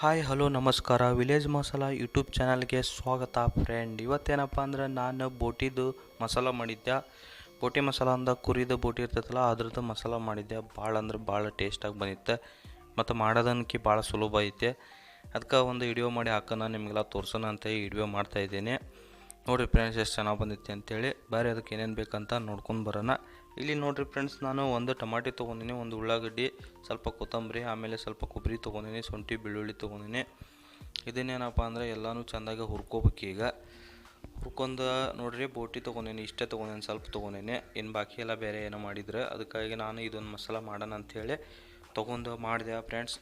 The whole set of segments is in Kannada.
ಹಾಯ್ ಹಲೋ ನಮಸ್ಕಾರ. ವಿಲೇಜ್ ಮಸಾಲ ಯೂಟ್ಯೂಬ್ ಚಾನಲ್ಗೆ ಸ್ವಾಗತ ಫ್ರೆಂಡ್ ಇವತ್ತೇನಪ್ಪ ಅಂದ್ರೆ ನಾನು ಬೋಟಿದು ಮಸಾಲ ಮಾಡಿದ್ದೆ. ಬೋಟಿ ಮಸಾಲ ಅಂದ ಕುರಿದು ಬೋಟಿ ಇರ್ತೈತಲ್ಲ, ಅದ್ರದ್ದು ಮಸಾಲ ಮಾಡಿದ್ದೆ. ಭಾಳ ಅಂದ್ರೆ ಭಾಳ ಟೇಸ್ಟಾಗಿ ಬಂದಿತ್ತು. ಮತ್ತು ಮಾಡೋದನ್ಕಿ ಭಾಳ ಸುಲಭ ಐತೆ. ಅದಕ್ಕೆ ಒಂದು ವಿಡಿಯೋ ಮಾಡಿ ಹಾಕೋಣ ನಿಮಗೆಲ್ಲ ತೋರ್ಸೋಣ ಅಂತ ಈ ವಿಡಿಯೋ ಮಾಡ್ತಾ ನೋಡಿ ಫ್ರೆಂಡ್ಸ್ ಎಷ್ಟು ಚೆನ್ನಾಗಿ ಬಂದಿತ್ತು ಅಂತೇಳಿ. ಬೇರೆ ಅದಕ್ಕೆ ಏನೇನು ಬೇಕಂತ ನೋಡ್ಕೊಂಡು ಬರೋಣ. ಇಲ್ಲಿ ನೋಡ್ರಿ ಫ್ರೆಂಡ್ಸ್ ನಾನು ಒಂದು ಟಮಾಟಿ ತೊಗೊಂಡಿನಿ, ಒಂದು ಉಳ್ಳಾಗಡ್ಡಿ, ಸ್ವಲ್ಪ ಕೊತ್ತಂಬರಿ, ಆಮೇಲೆ ಸ್ವಲ್ಪ ಕೊಬ್ಬರಿ ತೊಗೊಂಡಿನಿ, ಶುಂಠಿ, ಬೆಳ್ಳುಳ್ಳಿ ತೊಗೊಂಡಿನಿ. ಇದನ್ನೇನಪ್ಪ ಅಂದರೆ ಎಲ್ಲನೂ ಚೆಂದಾಗಿ ಹುರ್ಕೋಬೇಕು ಈಗ. ಹುರ್ಕೊಂಡು ನೋಡ್ರಿ, ಬೋಟಿ ತೊಗೊಂಡೇನಿ, ಇಷ್ಟೇ ತೊಗೊಂಡೇನೆ, ಸ್ವಲ್ಪ ತೊಗೊಂಡೇನೆ. ಇನ್ನು ಬಾಕಿ ಎಲ್ಲ ಬೇರೆ ಏನೋ ಮಾಡಿದ್ರೆ. ಅದಕ್ಕಾಗಿ ನಾನು ಇದೊಂದು ಮಸಾಲ ಮಾಡೋಣ ಅಂಥೇಳಿ ತೊಗೊಂಡು ಮಾಡಿದೆ ಫ್ರೆಂಡ್ಸ್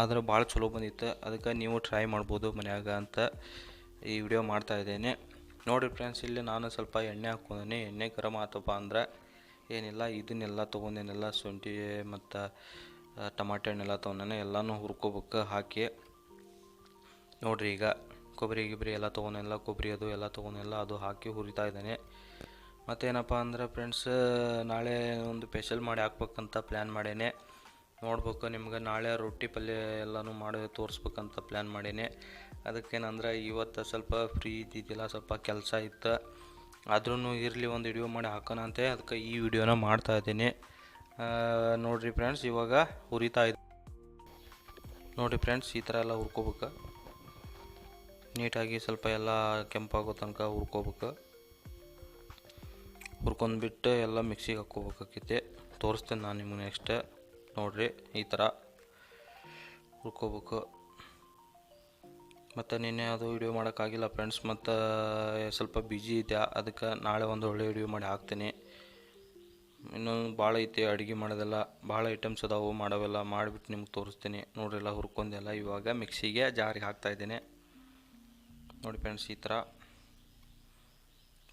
ಆದ್ರೆ ಭಾಳ ಚಲೋ ಬಂದಿತ್ತು. ಅದಕ್ಕೆ ನೀವು ಟ್ರೈ ಮಾಡ್ಬೋದು ಮನ್ಯಾಗ ಅಂತ ಈ ವಿಡಿಯೋ ಮಾಡ್ತಾ ಇದ್ದೇನೆ. ನೋಡಿರಿ ಫ್ರೆಂಡ್ಸ್ ಇಲ್ಲಿ ನಾನು ಸ್ವಲ್ಪ ಎಣ್ಣೆ ಹಾಕ್ಕೊಂಡೇನೆ. ಎಣ್ಣೆ ಗರಮ್ ಆತಪ್ಪ ಅಂದ್ರೆ ಏನಿಲ್ಲ, ಇದನ್ನೆಲ್ಲ ತೊಗೊಂಡೇನೆಲ್ಲ ಶುಂಠಿ, ಮತ್ತು ಟಮಾಟೆ ಹಣ್ಣೆಲ್ಲ ತೊಗೊಂಡೇನೆ, ಎಲ್ಲನೂ ಹುರ್ಕೋಬೇಕು, ಹಾಕಿ. ನೋಡ್ರಿ ಈಗ ಕೊಬ್ಬರಿ, ಗಿಬ್ಬರಿ ಎಲ್ಲ ತೊಗೊಂಡೆಲ್ಲ ಕೊಬ್ಬರಿ ಅದು ಎಲ್ಲ ತೊಗೊಂಡೆಲ್ಲ ಅದು ಹಾಕಿ ಹುರಿತಾ ಇದ್ದೇನೆ. ಮತ್ತೇನಪ್ಪ ಅಂದ್ರೆ ಫ್ರೆಂಡ್ಸ್ ನಾಳೆ ಒಂದು ಸ್ಪೆಷಲ್ ಮಾಡಿ ಹಾಕ್ಬೇಕಂತ ಪ್ಲ್ಯಾನ್ ಮಾಡೇನೆ. ನೋಡ್ಬೇಕು, ನಿಮ್ಗೆ ನಾಳೆ ರೊಟ್ಟಿ ಪಲ್ಯ ಎಲ್ಲನೂ ಮಾಡಿ ತೋರಿಸ್ಬೇಕಂತ ಪ್ಲ್ಯಾನ್ ಮಾಡೇನೆ. ಅದಕ್ಕೇನಂದ್ರೆ, ಇವತ್ತು ಸ್ವಲ್ಪ ಫ್ರೀ ಇದ್ದಿದ್ದಿಲ್ಲ, ಸ್ವಲ್ಪ ಕೆಲಸ ಇತ್ತು. ಆದ್ರೂ ಇರಲಿ ಒಂದು ವಿಡಿಯೋ ಮಾಡಿ ಹಾಕೋಣ ಅಂತ. ಅದಕ್ಕೆ ಈ ವಿಡಿಯೋನ ಮಾಡ್ತಾ ಇದ್ದೀನಿ. ನೋಡಿರಿ ಫ್ರೆಂಡ್ಸ್ ಇವಾಗ ಹುರಿತಾ ಇದೆ ನೋಡಿರಿ ಫ್ರೆಂಡ್ಸ್ ಈ ಥರ ಎಲ್ಲ ಹುರ್ಕೋಬೇಕು. ನೀಟಾಗಿ ಸ್ವಲ್ಪ ಎಲ್ಲ ಕೆಂಪಾಗೋ ತನಕ ಹುರ್ಕೋಬೇಕು. ಹುರ್ಕೊಂಡ್ಬಿಟ್ಟು ಎಲ್ಲ ಮಿಕ್ಸಿಗೆ ಹಾಕ್ಕೋಬೇಕಾಕೈತಿ ತೋರಿಸ್ತೇನೆ ನಾನು ನಿಮಗೆ ನೆಕ್ಸ್ಟ್ ನೋಡಿರಿ, ಈ ಥರ ಹುರ್ಕೋಬೇಕು. ಮತ್ತು ನಿನ್ನೆ ಅದು ವಿಡಿಯೋ ಮಾಡೋಕ್ಕಾಗಿಲ್ಲ ಫ್ರೆಂಡ್ಸ್ ಮತ್ತು ಸ್ವಲ್ಪ ಬ್ಯುಸಿ ಐತೆ ಅದಕ್ಕೆ ನಾಳೆ ಒಂದು ಒಳ್ಳೆ ವಿಡಿಯೋ ಮಾಡಿ ಹಾಕ್ತೀನಿ. ಇನ್ನೂ ಭಾಳ ಐತಿ ಅಡುಗೆ ಮಾಡೋದೆಲ್ಲ. ಭಾಳ ಐಟಮ್ಸ್ ಅದಾವು, ಮಾಡೋವೆಲ್ಲ ಮಾಡಿಬಿಟ್ಟು ನಿಮ್ಗೆ ತೋರಿಸ್ತೀನಿ. ನೋಡ್ರೆಲ್ಲ, ಹುರ್ಕೊಂಡೆಲ್ಲ ಇವಾಗ ಮಿಕ್ಸಿಗೆ ಜಾರಿಗೆ ಹಾಕ್ತಾಯಿದ್ದೀನಿ ನೋಡಿ ಫ್ರೆಂಡ್ಸ್ ಈ ಥರ.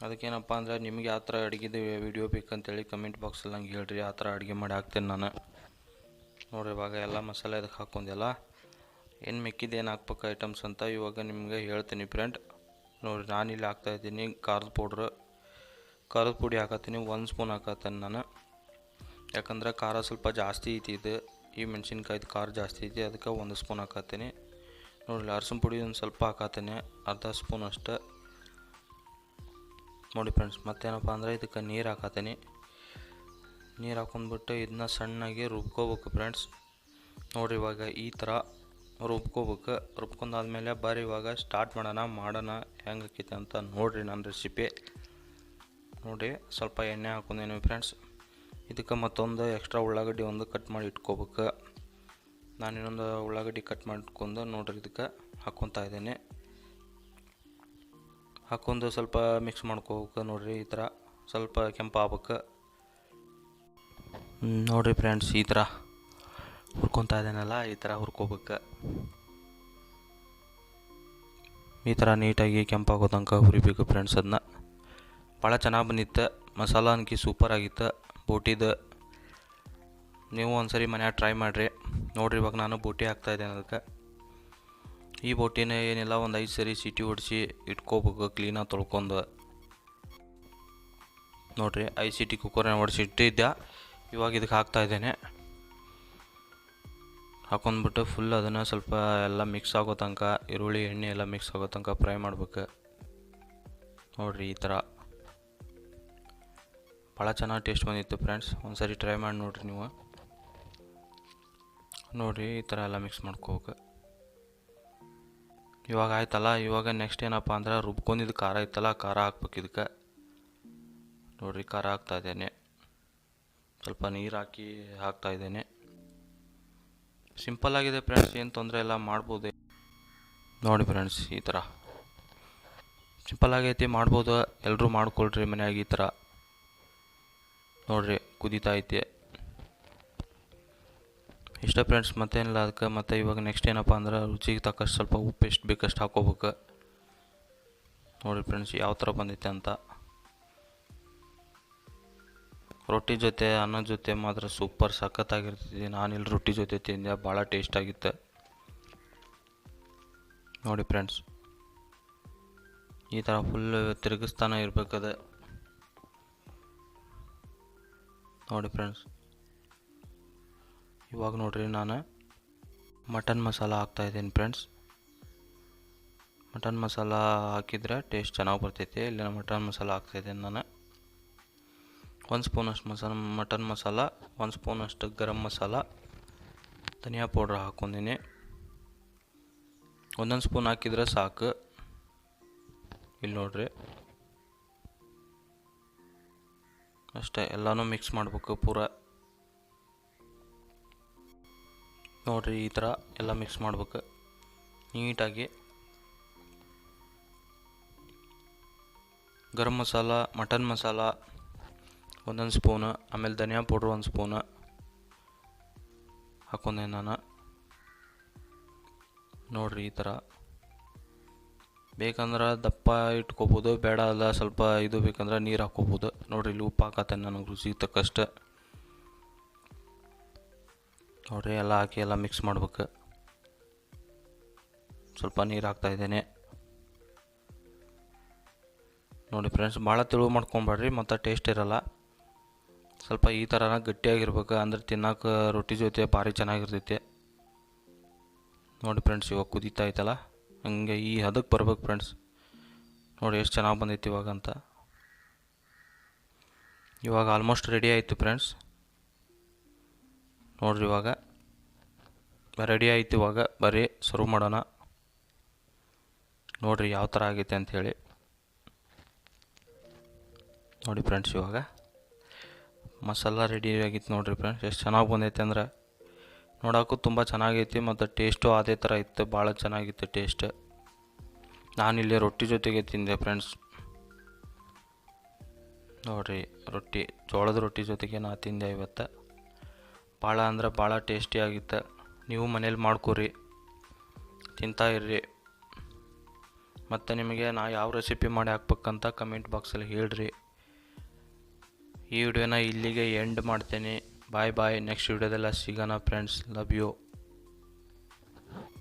ಅದಕ್ಕೇನಪ್ಪ ಅಂದರೆ ನಿಮಗೆ ಆ ಥರ ಅಡುಗೆದು ವಿಡಿಯೋ ಬೇಕಂತೇಳಿ ಕಮೆಂಟ್ ಬಾಕ್ಸಲ್ಲಿ ನಂಗೆ ಹೇಳ್ರಿ. ಆ ಥರ ಅಡುಗೆ ಮಾಡಿ ಹಾಕ್ತೀನಿ ನಾನು. ನೋಡಿರಿ ಇವಾಗ ಎಲ್ಲ ಮಸಾಲೆ ಅದಕ್ಕೆ ಹಾಕ್ಕೊಂಡೆಲ್ಲ. ಏನು ಮಿಕ್ಕಿದ್ದು ಏನು ಹಾಕ್ಬೇಕು ಐಟಮ್ಸ್ ಅಂತ ಇವಾಗ ನಿಮಗೆ ಹೇಳ್ತೀನಿ ಫ್ರೆಂಡ್ ನೋಡಿ ನಾನಿಲ್ಲಿ ಹಾಕ್ತಾಯಿದ್ದೀನಿ ಖಾರದ ಪೌಡ್ರ್ ಖಾರದ ಪುಡಿ ಹಾಕತ್ತೀನಿ, ಒಂದು ಸ್ಪೂನ್ ಹಾಕತ್ತೀನಿ ನಾನು. ಯಾಕಂದ್ರೆ ಖಾರ ಸ್ವಲ್ಪ ಜಾಸ್ತಿ ಐತಿ ಇದು. ಈ ಮೆಣಸಿನ್ಕಾಯ್ದು ಖಾರ ಜಾಸ್ತಿ ಐತಿ, ಅದಕ್ಕೆ ಒಂದು ಸ್ಪೂನ್ ಹಾಕತ್ತೀನಿ. ನೋಡಿ ಅರಸಿನ ಪುಡಿ ಒಂದು ಸ್ವಲ್ಪ ಹಾಕತ್ತೀನಿ, ಅರ್ಧ ಸ್ಪೂನ್ ಅಷ್ಟೇ. ನೋಡಿ ಫ್ರೆಂಡ್ಸ್ ಮತ್ತೇನಪ್ಪ ಅಂದರೆ ಇದಕ್ಕೆ ನೀರು ಹಾಕತ್ತೀನಿ. ನೀರು ಹಾಕೊಂಡ್ಬಿಟ್ಟು ಇದನ್ನ ಸಣ್ಣಗೆ ರುಬ್ಕೋಬೇಕು ಫ್ರೆಂಡ್ಸ್ ನೋಡಿ ಇವಾಗ ಈ ಥರ ರುಬ್ಕೋಬೇಕು. ರುಬ್ಕೊಂಡಾದ್ಮೇಲೆ ಬರ್ರಿ ಇವಾಗ ಸ್ಟಾರ್ಟ್ ಮಾಡೋಣ ಮಾಡೋಣ ಹೆಂಗೆ ಆಕೈತೆ ಅಂತ ನೋಡಿರಿ ನನ್ನ ರೆಸಿಪಿ ನೋಡಿ, ಸ್ವಲ್ಪ ಎಣ್ಣೆ ಹಾಕೊಂಡೇನಿ ಫ್ರೆಂಡ್ಸ್ ಇದಕ್ಕೆ ಮತ್ತೊಂದು ಎಕ್ಸ್ಟ್ರಾ ಉಳ್ಳಾಗಡ್ಡಿ ಒಂದು ಕಟ್ ಮಾಡಿ ಇಟ್ಕೋಬೇಕು. ನಾನು ಇನ್ನೊಂದು ಉಳ್ಳಾಗಡ್ಡಿ ಕಟ್ ಮಾಡಿಟ್ಕೊಂಡು ನೋಡ್ರಿ ಇದಕ್ಕೆ ಹಾಕ್ಕೊತಾ ಇದ್ದೇನೆ. ಹಾಕ್ಕೊಂಡು ಸ್ವಲ್ಪ ಮಿಕ್ಸ್ ಮಾಡ್ಕೋಬೇಕು ನೋಡಿರಿ ಈ ಥರ. ಸ್ವಲ್ಪ ಕೆಂಪು ಆಗ್ಬೇಕು ನೋಡಿರಿ ಫ್ರೆಂಡ್ಸ್ ಈ ಥರ. ಹುರ್ಕೊತಾ ಇದ್ದೇನಲ್ಲ ಈ ಥರ ಹುರ್ಕೋಬೇಕು. ಈ ಥರ ನೀಟಾಗಿ ಕೆಂಪಾಗೋ ತನಕ ಹುರಿಬೇಕು ಫ್ರೆಂಡ್ಸ್ ಅದನ್ನ ಭಾಳ ಚೆನ್ನಾಗಿ ಬಂದಿತ್ತು, ಮಸಾಲ ಅನ್ಕಿ ಸೂಪರ್ ಆಗಿತ್ತು, ಬೋಟಿದು. ನೀವು ಒಂದ್ಸರಿ ಮನ್ಯಾಗ ಟ್ರೈ ಮಾಡಿರಿ. ನೋಡ್ರಿ ಇವಾಗ ನಾನು ಬೋಟಿ ಹಾಕ್ತಾಯಿದ್ದೇನೆ ಅದಕ್ಕೆ. ಈ ಬೋಟಿನ ಏನಿಲ್ಲ, ಒಂದು ಐದು ಸರಿ ಸಿಟಿ ಹೊಡಿಸಿ ಇಟ್ಕೋಬೇಕು ಕ್ಲೀನಾಗಿ ತೊಳ್ಕೊಂಡು. ನೋಡಿರಿ, ಐದು ಸಿಟಿ ಕುಕ್ಕರ್ನ ಹೊಡಿಸಿ ಇಟ್ಟಿದ್ದೆ ಇವಾಗ ಇದಕ್ಕೆ ಹಾಕ್ತಾಯಿದ್ದೇನೆ ಹಾಕೊಂಡ್ಬಿಟ್ಟು ಫುಲ್ ಅದನ್ನು ಸ್ವಲ್ಪ ಎಲ್ಲ ಮಿಕ್ಸ್ ಆಗೋ ತನಕ, ಈರುಳ್ಳಿ, ಎಣ್ಣೆ ಎಲ್ಲ ಮಿಕ್ಸ್ ಆಗೋ ತನಕ ಫ್ರೈ ಮಾಡ್ಬೇಕು. ನೋಡಿರಿ ಈ ಥರ. ಭಾಳ ಚೆನ್ನಾಗಿ ಟೇಸ್ಟ್ ಬಂದಿತ್ತು ಫ್ರೆಂಡ್ಸ್ ಒಂದು ಸರಿ ಟ್ರೈ ಮಾಡಿ ನೋಡಿರಿ ನೀವು. ನೋಡಿರಿ ಈ ಥರ ಎಲ್ಲ ಮಿಕ್ಸ್ ಮಾಡ್ಕೋಬೇಕು. ಇವಾಗ ಆಯ್ತಲ್ಲ, ಇವಾಗ ನೆಕ್ಸ್ಟ್ ಏನಪ್ಪ ಅಂದ್ರೆ ರುಬ್ಕೊಂಡಿದ್ದು ಖಾರ ಇತ್ತಲ್ಲ ಖಾರ ಹಾಕ್ಬೇಕು ಇದಕ್ಕೆ. ನೋಡಿರಿ ಖಾರ ಹಾಕ್ತಾ ಇದ್ದೇನೆ. ಸ್ವಲ್ಪ ನೀರು ಹಾಕಿ ಹಾಕ್ತಾ ಇದ್ದೇನೆ. ಸಿಂಪಲ್ ಆಗಿದೆ ಫ್ರೆಂಡ್ಸ್ ಏನು ತೊಂದರೆ ಇಲ್ಲ, ಮಾಡ್ಬೋದು. ನೋಡಿ ಫ್ರೆಂಡ್ಸ್ ಈ ಥರ ಸಿಂಪಲ್ ಆಗೈತಿ, ಮಾಡ್ಬೋದು. ಎಲ್ಲರೂ ಮಾಡ್ಕೊಳ್ರಿ ಮನ್ಯಾಗ ಈ ಥರ ನೋಡಿರಿ, ಕುದೀತಾ ಐತಿ. ಇಷ್ಟ ಫ್ರೆಂಡ್ಸ್ ಮತ್ತೇನಿಲ್ಲ ಅದಕ್ಕೆ, ಮತ್ತು ಇವಾಗ ನೆಕ್ಸ್ಟ್ ಏನಪ್ಪ ಅಂದ್ರೆ ರುಚಿಗೆ ತಕ್ಕಷ್ಟು ಸ್ವಲ್ಪ ಉಪ್ಪು ಎಷ್ಟು ಬೇಕಷ್ಟು ಹಾಕೋಬೇಕು. ನೋಡಿ ಫ್ರೆಂಡ್ಸ್ ಯಾವ ಥರ ಬಂದೈತೆ ಅಂತ. ರೊಟ್ಟಿ ಜೊತೆ ಅನ್ನದ ಜೊತೆ ಮಾತ್ರ ಸೂಪರ್ ಸಖತ್ತಾಗಿರ್ತೈತಿ. ನಾನಿಲ್ಲಿ ರೊಟ್ಟಿ ಜೊತೆ ತಿಂದೆ, ಭಾಳ ಟೇಸ್ಟ್ ಆಗಿತ್ತು. ನೋಡಿ ಫ್ರೆಂಡ್ಸ್ ಈ ಥರ ಫುಲ್ ತಿರುಗಿಸ್ತಾನೆ ಇರಬೇಕದ. ನೋಡಿ ಫ್ರೆಂಡ್ಸ್ ಇವಾಗ ನೋಡ್ರಿ ನಾನು ಮಟನ್ ಮಸಾಲ ಹಾಕ್ತಾ ಇದ್ದೀನಿ ಫ್ರೆಂಡ್ಸ್ ಮಟನ್ ಮಸಾಲ ಹಾಕಿದ್ರೆ ಟೇಸ್ಟ್ ಚೆನ್ನಾಗಿ ಬರ್ತೈತಿ. ಇಲ್ಲಿ ಮಟನ್ ಮಸಾಲ ಹಾಕ್ತಾಯಿದ್ದೀನಿ ನಾನು. ಒಂದು ಸ್ಪೂನಷ್ಟು ಮಸಾಲ, ಮಟನ್ ಮಸಾಲ, ಒಂದು ಸ್ಪೂನಷ್ಟು ಗರಂ ಮಸಾಲ, ಧನಿಯಾ ಪೌಡ್ರ್ ಹಾಕ್ಕೊಂಡಿನಿ ಒಂದೊಂದು ಸ್ಪೂನ್ ಹಾಕಿದ್ರೆ ಸಾಕು. ಇಲ್ಲಿ ನೋಡ್ರಿ. ಅಷ್ಟೇ, ಎಲ್ಲನೂ ಮಿಕ್ಸ್ ಮಾಡಬೇಕು ಪೂರ. ನೋಡ್ರಿ, ಈ ಥರ ಎಲ್ಲ ಮಿಕ್ಸ್ ಮಾಡ್ಬೇಕು. ನೀಟಾಗಿ. ಗರಂ ಮಸಾಲ, ಮಟನ್ ಮಸಾಲ ಒಂದೊಂದು ಸ್ಪೂನು, ಆಮೇಲೆ ಧನಿಯಾ ಪೌಡ್ರ್ ಒಂದು ಸ್ಪೂನು, ಹಾಕೊಂಡೆ ನಾನು ನೋಡ್ರಿ ಈ ಥರ ಬೇಕಂದ್ರೆ ದಪ್ಪ ಇಟ್ಕೋಬೋದು, ಬೇಡ ಅಲ್ಲ ಸ್ವಲ್ಪ ಇದು ಬೇಕಂದ್ರೆ ನೀರು ಹಾಕ್ಕೋಬೋದು ನೋಡ್ರಿ ಇಲ್ಲಿ ಉಪ್ಪು ಹಾಕತ್ತೆ ನನಗೆ ರುಚಿ ತಕ್ಕಷ್ಟ. ನೋಡ್ರಿ ಎಲ್ಲ ಹಾಕಿ ಎಲ್ಲ ಮಿಕ್ಸ್ ಮಾಡ್ಬೇಕು. ಸ್ವಲ್ಪ ನೀರು ಹಾಕ್ತಾಯಿದ್ದೇನೆ ನೋಡಿ ಫ್ರೆಂಡ್ಸ್ ಭಾಳ ತಿಳುವು ಮಾಡ್ಕೊಬೇಡ್ರಿ ಮತ್ತು ಟೇಸ್ಟ್ ಇರಲ್ಲ. ಸ್ವಲ್ಪ ಈ ಥರನ ಗಟ್ಟಿಯಾಗಿರ್ಬೇಕು. ಅಂದ್ರೆ ತಿನ್ನೋಕೆ ರೊಟ್ಟಿ ಜೊತೆ ಭಾರಿ ಚೆನ್ನಾಗಿರ್ತೈತಿ. ನೋಡಿ ಫ್ರೆಂಡ್ಸ್ ಇವಾಗ ಕುದೀತಾ ಐತಲ್ಲ? ಹಂಗೆ ಈ ಹದಕ್ಕೆ ಬರ್ಬೇಕು ಫ್ರೆಂಡ್ಸ್ ನೋಡಿ ಎಷ್ಟು ಚೆನ್ನಾಗಿ ಬಂದೈತಿ ಇವಾಗ ಅಂತ. ಇವಾಗ ಆಲ್ಮೋಸ್ಟ್ ರೆಡಿ ಆಯಿತು ಫ್ರೆಂಡ್ಸ್ ನೋಡ್ರಿ ಇವಾಗ. ರೆಡಿ ಆಯ್ತು ಇವಾಗ. ಬರೀ ಸರ್ವ್ ಮಾಡೋಣ. ನೋಡ್ರಿ ಯಾವ ಥರ ಆಗೈತೆ ಅಂಥೇಳಿ ನೋಡಿ ಫ್ರೆಂಡ್ಸ್ ಇವಾಗ. ಮಸಾಲ ರೆಡಿ ಆಗಿತ್ತು ನೋಡಿರಿ ಫ್ರೆಂಡ್ಸ್ ಎಷ್ಟು ಚೆನ್ನಾಗಿ ಬಂದೈತೆ ಅಂದ್ರೆ, ನೋಡೋಕ್ಕೂ ತುಂಬ ಚೆನ್ನಾಗೈತಿ ಮತ್ತು ಟೇಸ್ಟು ಅದೇ ಥರ ಇತ್ತು, ಭಾಳ ಚೆನ್ನಾಗಿತ್ತು ಟೇಸ್ಟ್ ನಾನಿಲ್ಲಿ ರೊಟ್ಟಿ ಜೊತೆಗೆ ತಿಂದೆ ಫ್ರೆಂಡ್ಸ್ ನೋಡಿರಿ, ರೊಟ್ಟಿ, ಜೋಳದ ರೊಟ್ಟಿ ಜೊತೆಗೆ ನಾ ತಿಂದೆ ಇವತ್ತು. ಭಾಳ ಅಂದ್ರೆ ಭಾಳ ಟೇಸ್ಟಿಯಾಗಿತ್ತು ನೀವು ಮನೇಲಿ ಮಾಡ್ಕೊರಿ, ತಿಂತಾ ಇರ್ರಿ. ಮತ್ತು ನಿಮಗೆ ನಾ ಯಾವ ರೆಸಿಪಿ ಮಾಡಿ ಹಾಕ್ಬೇಕಂತ ಕಮೆಂಟ್ ಬಾಕ್ಸಲ್ಲಿ ಹೇಳ್ರಿ. ಈ ವಿಡಿಯೋನ ಇಲ್ಲಿಗೆ ಎಂಡ್ ಮಾಡ್ತೇನೆ. ಬಾಯ್ ಬಾಯ್ ನೆಕ್ಸ್ಟ್ ವಿಡಿಯೋದೆಲ್ಲ ಸಿಗೋಣ ಫ್ರೆಂಡ್ಸ್ ಲವ್ ಯು